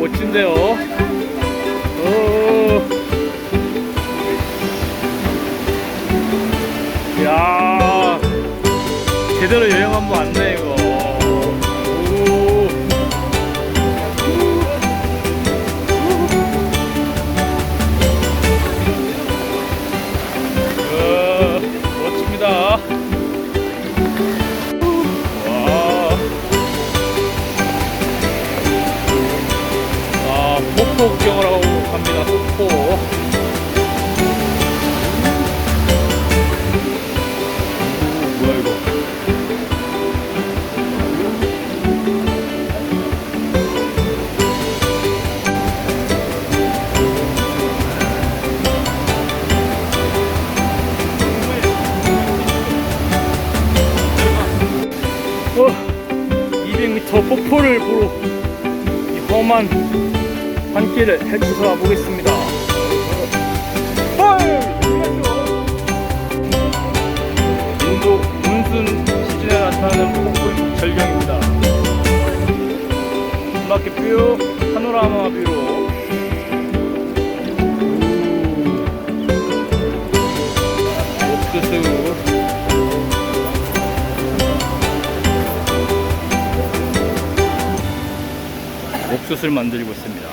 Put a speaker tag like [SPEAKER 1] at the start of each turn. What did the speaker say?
[SPEAKER 1] 멋진데요. 오. 야 제대로 여행 한번 왔네 이거. 아, 폭포 구경을 하고 갑니다. 오, 뭐야 이거? 어, 200m 폭포를 보러 이 험한 산길을 헤쳐서 보겠습니다. 인도 문순 시즌에 나타나는 폭포 절경입니다. 음악의 뷰, 파노라마 뷰로 옥수수 옥수수를 만들고 있습니다.